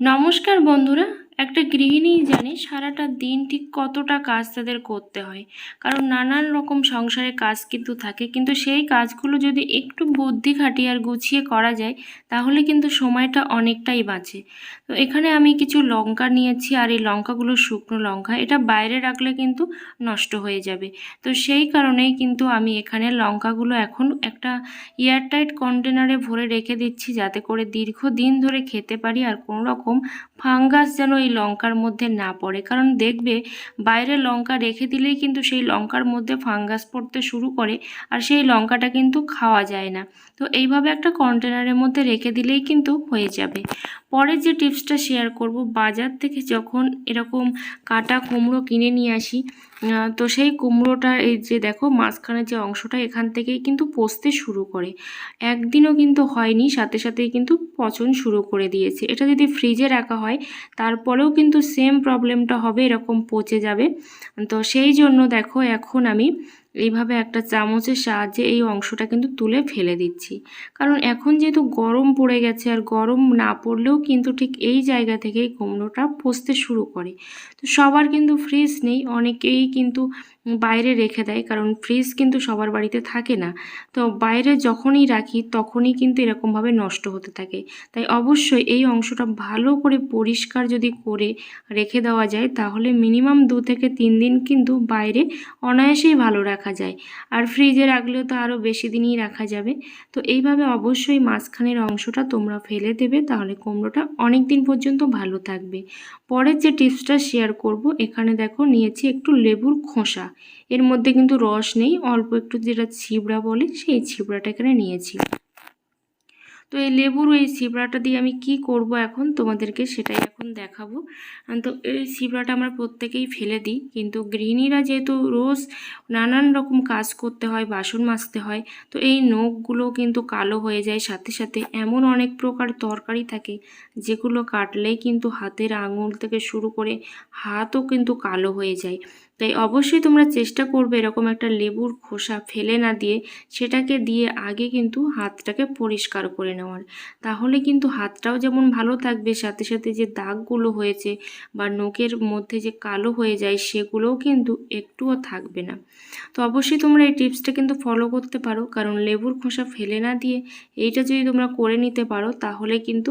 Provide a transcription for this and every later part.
নমস্কার বন্ধুরা একটা গৃহিণী জানে সারাটা দিন ঠিক কতটা কাজ তাদের করতে হয়। কারণ নানান রকম সংসারে কাজ কিন্তু থাকে, কিন্তু সেই কাজগুলো যদি একটু বুদ্ধি খাটিয়ে আর গুছিয়ে করা যায়, তাহলে কিন্তু সময়টা অনেকটাই বাঁচে। তো এখানে আমি কিছু লঙ্কা নিয়েছি আর এই লঙ্কাগুলো শুকনো লঙ্কা, এটা বাইরে রাখলে কিন্তু নষ্ট হয়ে যাবে। তো সেই কারণেই কিন্তু আমি এখানে লঙ্কাগুলো এখন একটা এয়ারটাইট কন্টেনারে ভরে রেখে দিচ্ছি যাতে করে দীর্ঘ দিন ধরে খেতে পারি আর কোনো রকম ফাঙ্গাস যেন এই লঙ্কার মধ্যে না পড়ে। কারণ দেখবে, বাইরে লঙ্কা রেখে দিলেই কিন্তু সেই লঙ্কার মধ্যে ফাঙ্গাস পড়তে শুরু করে আর সেই লঙ্কাটা কিন্তু খাওয়া যায় না। তো এইভাবে একটা কন্টেনারের মধ্যে রেখে দিলেই কিন্তু হয়ে যাবে। পরের যে টিপসটা শেয়ার করব, বাজার থেকে যখন এরকম কাটা কুমড়ো কিনে নিয়ে আসি তো সেই কুমড়োটা এই যে দেখো মাঝখানে যে অংশটা এখান থেকেই কিন্তু পচতে শুরু করে। একদিনও কিন্তু হয়নি, সাথে সাথেই কিন্তু পচন শুরু করে দিয়েছে। এটা যদি ফ্রিজে রাখা হয়, তারপরেও কিন্তু সেম প্রবলেমটা হবে, এরকম পচে যাবে। তো সেই জন্য দেখো, এখন আমি এইভাবে একটা চামচের সাহায্যে এই অংশটা কিন্তু তুলে ফেলে দিচ্ছি। কারণ এখন যেহেতু গরম পড়ে গেছে আর গরম না পড়লেও কিন্তু ঠিক এই জায়গা থেকেই কুমড়োটা পচতে শুরু করে। তো সবার কিন্তু ফ্রিজ নেই, অনেকেই কিন্তু বাইরে রেখে দেয় কারণ ফ্রিজ কিন্তু সবার বাড়িতে থাকে না। তো বাইরে যখনই রাখি তখনই কিন্তু এরকমভাবে নষ্ট হতে থাকে। তাই অবশ্যই এই অংশটা ভালো করে পরিষ্কার যদি করে রেখে দেওয়া যায় তাহলে মিনিমাম দু থেকে তিন দিন কিন্তু বাইরে অনায়াসেই ভালো রাখা যায়। আর ফ্রিজে রাখলেও তো আরও বেশি দিনই রাখা যাবে। তো এইভাবে অবশ্যই মাঝখানের অংশটা তোমরা ফেলে দেবে, তাহলে কুমড়োটা অনেক দিন পর্যন্ত ভালো থাকবে। পরের যে টিপসটা শেয়ার করব, এখানে দেখো নিয়েছি একটু লেবুর খোসা। এর মধ্যে কিন্তু রস নেই, অল্প একটু যেটা ছিবড়া বলে, সেই ছিবড়াটা এখানে নিয়েছি। তো এই লেবুর এই ছিবড়াটা দিয়ে আমি কি করব এখন? তোমাদেরকে সেটাই এখন দেখাবো। তো এই ছিবড়াটা আমরা প্রত্যেকেই ফেলে দিই। কিন্তু গৃহিণীরা যেহেতু রোজ নানান রকম কাজ করতে হয়, বাসন মাজতে হয়, তো এই নখগুলো কিন্তু কালো হয়ে যায়। সাথে সাথে এমন অনেক প্রকার তরকারি থাকে, যেগুলো কাটলেই কিন্তু হাতের আঙুল থেকে শুরু করে হাতও কিন্তু কালো হয়ে যায়। তাই অবশ্যই তোমরা চেষ্টা করবে এরকম একটা লেবুর খোসা ফেলে না দিয়ে সেটাকে দিয়ে আগে কিন্তু হাতটাকে পরিষ্কার করে নেওয়ার। তাহলে কিন্তু হাতটাও যেমন ভালো থাকবে, সাথে সাথে যে দাগগুলো হয়েছে বা নখের মধ্যে যে কালো হয়ে যায় সেগুলোও কিন্তু একটুও থাকবে না। তো অবশ্যই তোমরা এই টিপসটা কিন্তু ফলো করতে পারো, কারণ লেবুর খোসা ফেলে না দিয়ে এইটা যদি তোমরা করে নিতে পারো, তাহলে কিন্তু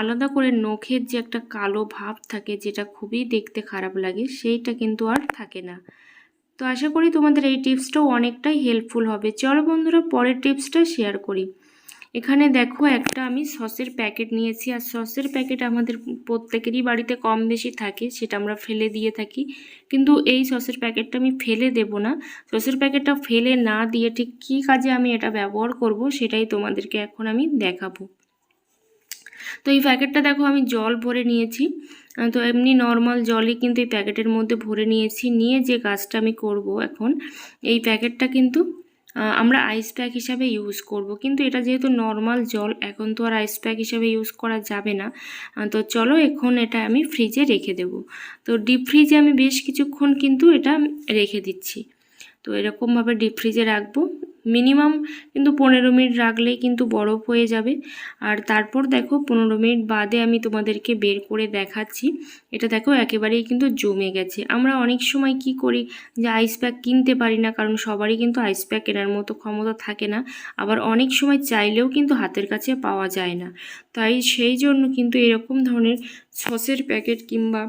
আলাদা করে নখের যে একটা কালো ভাব থাকে যেটা খুবই দেখতে খারাপ লাগে, সেইটা কিন্তু আর থাকে না। তো আশা করি তোমাদের এই টিপসটাও অনেকটাই হেল্পফুল হবে। চলো বন্ধুরা, পরের টিপসটা শেয়ার করি। এখানে দেখো, একটা আমি সসের প্যাকেট নিয়েছি। আর সসের প্যাকেট আমাদের প্রত্যেকেরই বাড়িতে কম বেশি থাকে, সেটা আমরা ফেলে দিয়ে থাকি। কিন্তু এই সসের প্যাকেটটা আমি ফেলে দেব না। সসের প্যাকেটটা ফেলে না দিয়ে ঠিক কী কাজে আমি এটা ব্যবহার করব, সেটাই তোমাদেরকে এখন আমি দেখাবো। তো এই প্যাকেটটা দেখো আমি জল ভরে নিয়েছি। তো এমনি নর্মাল জলই কিন্তু এই প্যাকেটের মধ্যে ভরে নিয়েছি। নিয়ে যে কাজটা আমি করব এখন, এই প্যাকেটটা কিন্তু আমরা আইস প্যাক হিসাবে ইউজ করব। কিন্তু এটা যেহেতু নর্মাল জল, এখন তো আর আইস প্যাক হিসাবে ইউজ করা যাবে না। তো চলো এখন এটা আমি ফ্রিজে রেখে দেব। তো ডিপ ফ্রিজে আমি বেশ কিছুক্ষণ কিন্তু এটা রেখে দিচ্ছি। তো এরকমভাবে ডিপ ফ্রিজে রাখব। মিনিমাম কিন্তু পনেরো মিনিট রাখলেই কিন্তু বরফ হয়ে যাবে। আর তারপর দেখো, পনেরো মিনিট বাদে আমি তোমাদেরকে বের করে দেখাচ্ছি। এটা দেখো একেবারেই কিন্তু জমে গেছে। আমরা অনেক সময় কি করি যে আইস প্যাক কিনতে পারি না, কারণ সবারই কিন্তু আইস প্যাক কেনার মতো ক্ষমতা থাকে না। আবার অনেক সময় চাইলেও কিন্তু হাতের কাছে পাওয়া যায় না। তাই সেই জন্য কিন্তু এরকম ধরনের সসের প্যাকেট কিংবা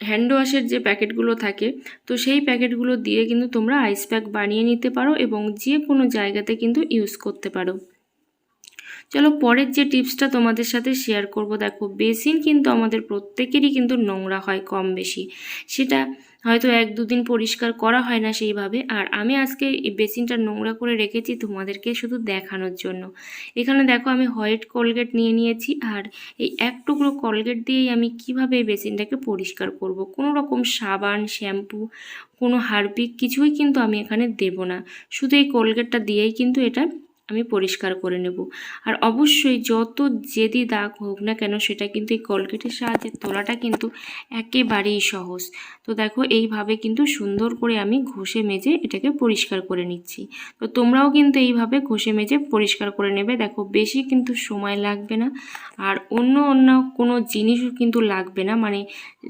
হ্যান্ড ওয়াশের যে প্যাকেটগুলো থাকে, তো সেই প্যাকেটগুলো দিয়ে কিন্তু তোমরা আইস প্যাক বানিয়ে নিতে পারো এবং যে কোনো জায়গাতে কিন্তু ইউজ করতে পারো। চলো পরের যে টিপসটা তোমাদের সাথে শেয়ার করব। দেখো, বেসিন কিন্তু আমাদের প্রত্যেকেরই কিন্তু নোংরা হয় কম বেশি। সেটা হয়তো এক দুদিন পরিষ্কার করা হয় না সেইভাবে। আর আমি আজকে এই বেসিনটা নোংরা করে রেখেছি তোমাদেরকে শুধু দেখানোর জন্য। এখানে দেখো আমি হোয়াইট কোলগেট নিয়ে নিয়েছি আর এই এক টুকরো কোলগেট দিয়েই আমি কীভাবে এই বেসিনটাকে পরিষ্কার করব। কোনো রকম সাবান, শ্যাম্পু, কোনো হারপিক কিছুই কিন্তু আমি এখানে দেব না। শুধু এই কোলগেটটা দিয়েই কিন্তু এটা আমি পরিষ্কার করে নেব। আর অবশ্যই যত জেদি দাগ হোক না কেন সেটা কিন্তু এই কলগেটের সাহায্যে তোলাটা কিন্তু একেবারেই সহজ। তো দেখো এইভাবে কিন্তু সুন্দর করে আমি ঘষে মেজে এটাকে পরিষ্কার করে নিচ্ছি। তো তোমরাও কিন্তু এইভাবে ঘষে মেজে পরিষ্কার করে নেবে। দেখো বেশি কিন্তু সময় লাগবে না। আর অন্য অন্য কোনো জিনিসও কিন্তু লাগবে না। মানে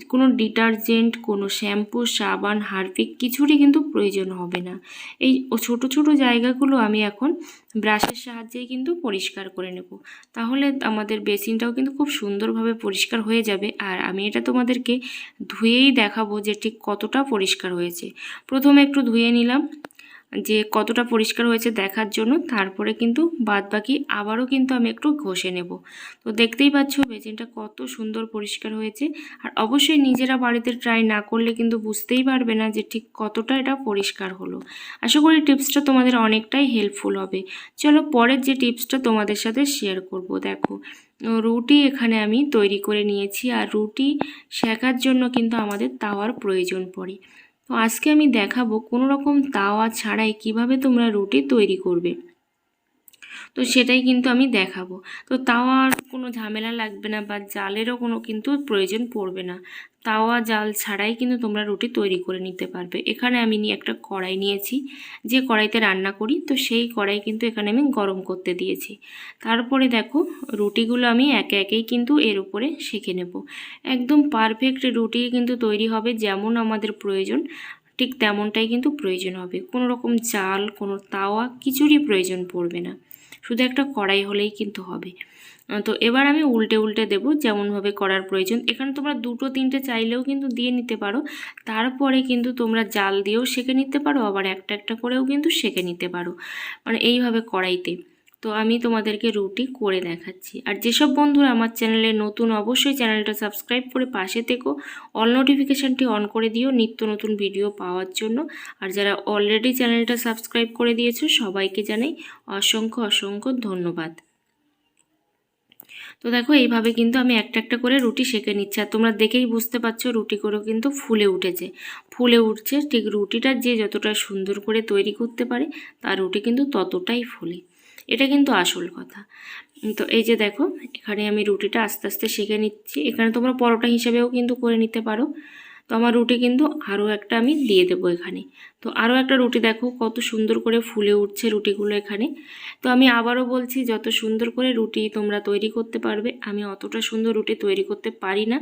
কোনো ডিটারজেন্ট, কোনো শ্যাম্পু, সাবান, হারপিক কিছুরই কিন্তু প্রয়োজন হবে না। এই ছোট ছোট জায়গাগুলো আমি এখন ব্রাশের সাহায্যেই কিন্তু পরিষ্কার করে নেব। তাহলে আমাদের বেসিনটাও কিন্তু খুব সুন্দরভাবে পরিষ্কার হয়ে যাবে। আর আমি এটা তোমাদেরকে ধুয়েই দেখাবো যে ঠিক কতটা পরিষ্কার হয়েছে। প্রথমে একটু ধুয়ে নিলাম। যে কতটা পরিষ্কার হয়েছে দেখার জন্য, তারপরে কিন্তু বাদ বাকি আবারও কিন্তু আমি একটু ঘষে নেব। তো দেখতেই পাচ্ছ বেসিনটা কত সুন্দর পরিষ্কার হয়েছে। আর অবশ্যই নিজেরা বাড়িতে ট্রাই না করলে কিন্তু বুঝতেই পারবে না যে ঠিক কতটা এটা পরিষ্কার হলো। আশা করি টিপসটা তোমাদের অনেকটাই হেল্পফুল হবে। চলো পরের যে টিপসটা তোমাদের সাথে শেয়ার করব, দেখো। রুটি এখানে আমি তৈরি করে নিয়েছি, আর রুটি শেখার জন্য কিন্তু আমাদের তাওয়ার প্রয়োজন পড়ে। তো আজকে আমি দেখাবো কোনো রকম তাওয়া ছাড়াই কীভাবে তোমরা রুটি তৈরি করবে। তো সেটাই কিন্তু আমি দেখাবো। তো তাওয়ার কোনো ঝামেলা লাগবে না বা জালেরও কোনো কিন্তু প্রয়োজন পড়বে না। তাওয়া জাল ছাড়াই কিন্তু তোমরা রুটি তৈরি করে নিতে পারবে। এখানে আমি একটা কড়াই নিয়েছি। যে কড়াইতে রান্না করি, তো সেই কড়াই কিন্তু এখানে আমি গরম করতে দিয়েছি। তারপরে দেখো, রুটিগুলো আমি একে একেই কিন্তু এর উপরে সেঁকে নেব। একদম পারফেক্ট রুটি কিন্তু তৈরি হবে যেমন আমাদের প্রয়োজন, ঠিক তেমনটাই কিন্তু প্রয়োজন হবে। কোনো রকম চাল কোনো তাওয়া কিছুরই প্রয়োজন পড়বে না। শুধু একটা কড়াই হলেই কিন্তু হবে। তো এবার আমি উল্টে উল্টে দেবো যেমনভাবে করার প্রয়োজন। এখানে তোমরা দুটো তিনটে চাইলেও কিন্তু দিয়ে নিতে পারো। তারপরে কিন্তু তোমরা জাল দিয়েও সেঁকে নিতে পারো, আবার একটা একটা করেও কিন্তু সেঁকে নিতে পারো। মানে এইভাবে কড়াইতে। তো আমি তোমাদেরকে রুটি করে দেখাচ্ছি। আর যেসব বন্ধুরা আমার চ্যানেলে নতুন, অবশ্যই চ্যানেলটা সাবস্ক্রাইব করে পাশে থেকো। অল নোটিফিকেশানটি অন করে দিও নিত্য নতুন ভিডিও পাওয়ার জন্য। আর যারা অলরেডি চ্যানেলটা সাবস্ক্রাইব করে দিয়েছ, সবাইকে জানাই অসংখ্য অসংখ্য ধন্যবাদ। তো দেখো, এইভাবে কিন্তু আমি একটা একটা করে রুটি সেঁকে নিচ্ছি। আর তোমরা দেখেই বুঝতে পারছ রুটি করেও কিন্তু ফুলে উঠেছে। ফুলে উঠছে, ঠিক রুটিটা যে যতটা সুন্দর করে তৈরি করতে পারে, তার রুটি কিন্তু ততটাই ফুলে। এটা কিন্তু আসল কথা। তো এই যে দেখো, এখানে আমি রুটিটা আস্তে আস্তে সেঁকে নিচ্ছি। এখানে তোমরা পরোটা হিসেবেও কিন্তু করে নিতে পারো। তো আমার রুটি কিন্তু আরও একটা আমি দিয়ে দেবো এখানে। তো আরও একটা রুটি দেখো, কত সুন্দর করে ফুলে উঠছে রুটিগুলো এখানে। তো আমি আবারও বলছি, যত সুন্দর করে রুটি তোমরা তৈরি করতে পারবে, আমি অতটা সুন্দর রুটি তৈরি করতে পারি না।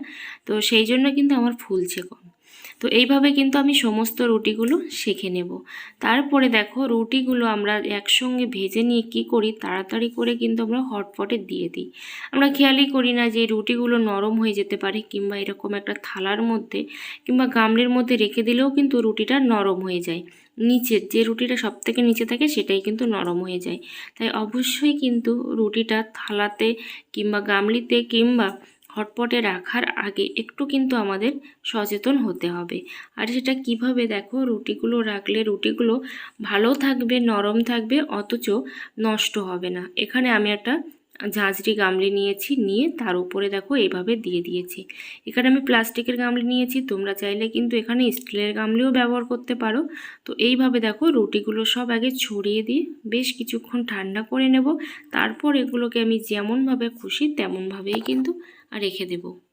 তো সেই জন্য কিন্তু আমার ফুলছে কম। তো এইভাবে কিন্তু আমি সমস্ত রুটিগুলো শেখে নেব। তারপরে দেখো রুটিগুলো আমরা একসঙ্গে ভেজে নিয়ে কি করি? তাড়াতাড়ি করে কিন্তু আমরা হটপটে দিয়ে দিই। আমরা খেয়ালই করি না যে রুটিগুলো নরম হয়ে যেতে পারে কিংবা এরকম একটা থালার মধ্যে কিংবা গামলের মধ্যে রেখে দিলেও কিন্তু রুটিটা নরম হয়ে যায়। নিচের যে রুটিটা সব থেকে নিচে থাকে সেটাই কিন্তু নরম হয়ে যায়। তাই অবশ্যই কিন্তু রুটিটা থালাতে কিংবা গামলিতে কিংবা হটপটে রাখার আগে একটু কিন্তু আমাদের সচেতন হতে হবে। আর সেটা কীভাবে দেখো, রুটিগুলো রাখলে রুটিগুলো ভালো থাকবে, নরম থাকবে, অথচ নষ্ট হবে না। এখানে আমি একটা ঝাঁঝরি গামলি নিয়েছি, নিয়ে তার উপরে দেখো এইভাবে দিয়ে দিয়েছি। এখানে আমি প্লাস্টিকের গামলি নিয়েছি, তোমরা চাইলে কিন্তু এখানে স্টিলের গামলিও ব্যবহার করতে পারো। তো এইভাবে দেখো রুটিগুলো সব আগে ছড়িয়ে দিয়ে বেশ কিছুক্ষণ ঠান্ডা করে নেব। তারপর এগুলোকে আমি যেমনভাবে খুশি, তেমনভাবেই কিন্তু রেখে দেবো।